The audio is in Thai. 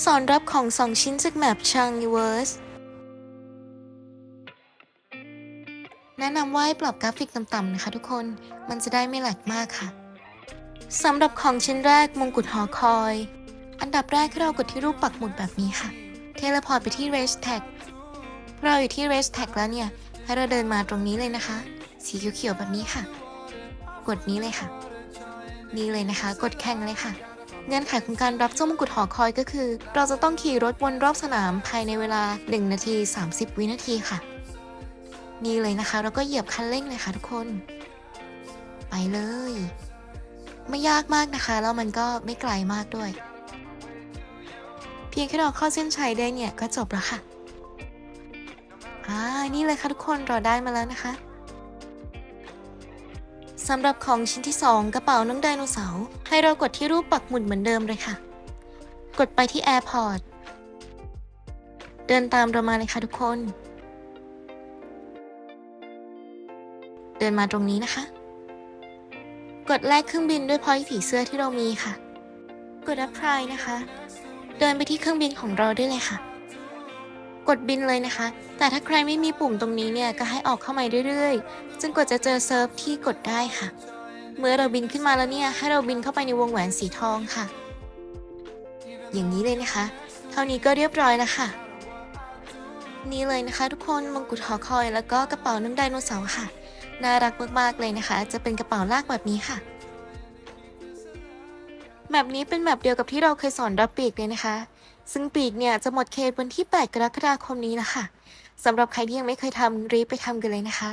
สอนรับของสองชิ้นจากแมปชังเวิร์สแนะนำว่าให้ปรับกราฟิกต่ำๆนะคะทุกคน มันจะได้ไม่แหลกมากค่ะ สำหรับของชิ้นแรกมงกุฎหอคอย อันดับแรกให้เรากดที่รูปปักหมุดแบบนี้ค่ะ เทเลพอร์ตไปที่ Race Tag เราอยู่ที่ Race Tag แล้วเนี่ย ให้เราเดินมาตรงนี้เลยนะคะ สีเขียวๆแบบนี้ค่ะ กดนี้เลยค่ะ นี่เลยนะคะ กดแข่งเลยค่ะ เงื่อนไขของการรับเจ้ามงกุฎหอคอยก็คือ เราจะต้องขี่รถวนรอบสนามภายในเวลา 1 นาที 30 วินาทีค่ะ นี่เลยนะคะ เราก็เหยียบคันเร่งเลยค่ะทุกคน ไปเลย ไม่ยากมากนะคะ แล้วมันก็ไม่ไกลมากด้วย เพียงแค่เราเข้าเส้นชัยได้เนี่ยก็จบแล้วค่ะอ่านี่เลยค่ะทุกคนเราได้มาแล้วนะคะ สำหรับของชิ้นที่ 2 กระเป๋าน้องไดโนเสาร์ให้เรากดที่รูปปักหมุดเหมือนเดิมเลยค่ะ กดไปที่ Airport เดินตามเรามาเลยค่ะทุกคน เดินมาตรงนี้นะคะ กดแลกเครื่องบินด้วยพอยต์ผีเสื้อที่เรามีค่ะ กด apply นะคะ เดินไปที่เครื่องบินของเราได้เลยค่ะ กดบินเลยนะคะ แต่ถ้าใครไม่มีปุ่มตรงนี้เนี่ยก็ให้ออกเข้ามาเรื่อยๆ จนกว่าจะเจอเซิร์ฟที่กดได้ค่ะ เมื่อเราบินขึ้นมาแล้วเนี่ยให้เราบินเข้าไปในวงแหวนสีทองค่ะ อย่างนี้เลยนะคะ เท่านี้ก็เรียบร้อยแล้วค่ะ นี่เลยนะคะ ทุกคนมงกุฎหอคอย แล้วก็กระเป๋าน้ำไดโนเสาร์ค่ะ น่ารักมากๆเลยนะคะ จะเป็นกระเป๋าลากแบบนี้ค่ะแมปนี้เป็นแมปเดียวกับที่เราเคยสอนรับปีกเลยนะคะ ซึ่งปีกเนี่ยจะหมดเขตวันที่ 8 กรกฎาคมนี้นะคะสำหรับใครที่ยังไม่เคยทำรีบไปทำกันเลยนะคะ